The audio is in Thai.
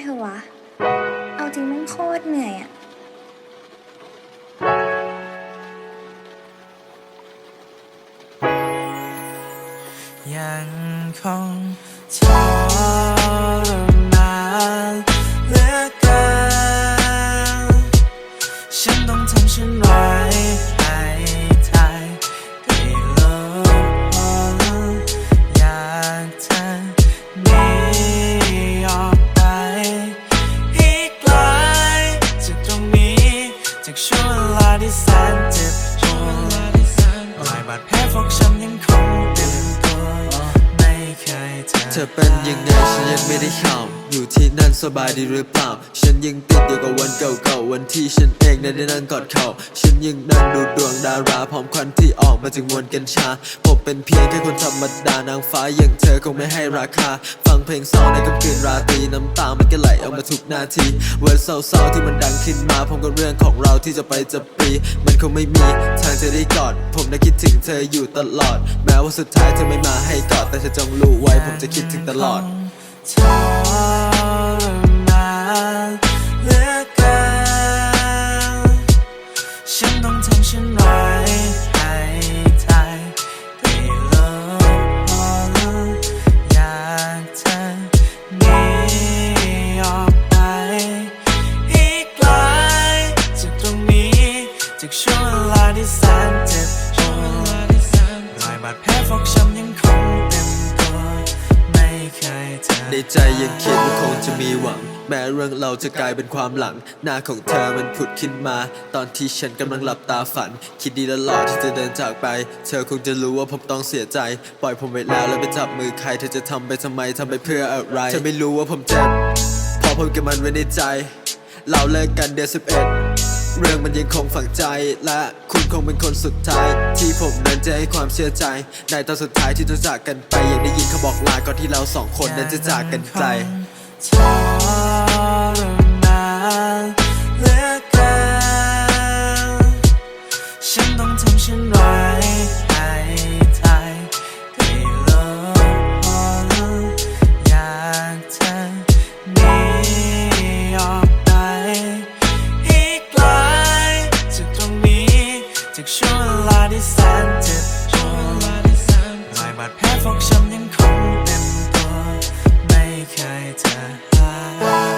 เถอะวะ เอาจริงมันโคตรเหนื่อยอะยังคงทร ที่แสนเจ็บปวดรอยบาดแผลฟกช้ำยังคงเต็มตัวไม่เคยเจอเธอเป็นยังไงฉันยังไม่ได้ข่าว อยู่ที่นั่นสบายดีหรือเปล่า ฉันยังติดอยู่กับวันเก่าๆวันที่ฉันเองนั้ได้นั่งกอดเขาฉันยังนั่งดูดวงดาราพร้อมควันที่ออกมาจากมวลกัญชาผมเป็นเพียงแค่คนธรรมดานางฟ้าอย่างเธอคงไม่ให้ราคา ฟังเพลงเศร้าในค่ำคืนราตรีน้ำตามันก็ไหลออกมาทุกนาทีเวิร์ดเศร้าๆที่มันดังขึ้นมาพร้อมกับเรื่องของเราที่จะไปจะปี มันคงไม่มีทางจะได้กอด ผมได้คิดถึงเธออยู่ตลอด แม้ว่าสุดท้ายเธอไม่มาให้กอดแต่เธอจงรู้ไว้ผมจะคิดถึงตลอดท จากช่วงเวลาที่แสนเจ็บปวดรอยบาดแผลฟกช้ำยังคงเต็มตัวไม่เคยเจอในใจยังคิดว่าคงจะมีหวัง แม้เรื่องเราจะกลายเป็นความหลัง หน้าของเธอมันผุดขึ้นมา ตอนที่ฉันกำลังหลับตาฝัน คิดดีตลอดที่จะเดินจากไป เธอคงจะรู้ว่าผมต้องเสียใจ ปล่อยผมไว้แล้วแล้วไปจับมือใคร เธอจะทำไปทำไมทำไปเพื่ออะไรเธอไม่รู้ว่าผมเจ็บเพอผมเก็บมันไว้ในใจ เราเลิกกันเดือนสิบเอ็ด มันยังคงฝังใจ และคุณคงเป็นคนสุดท้าย ที่ผมนั้นจะให้ความเชื่อใจ ในตอนสุดท้ายที่จะจากกันไปยังได้ยินเขาบอกลาก่อนที่เราสองคนนั้นจะจากกันไกทรมานเลือกินฉันต้องทำเช่นไรให้ high.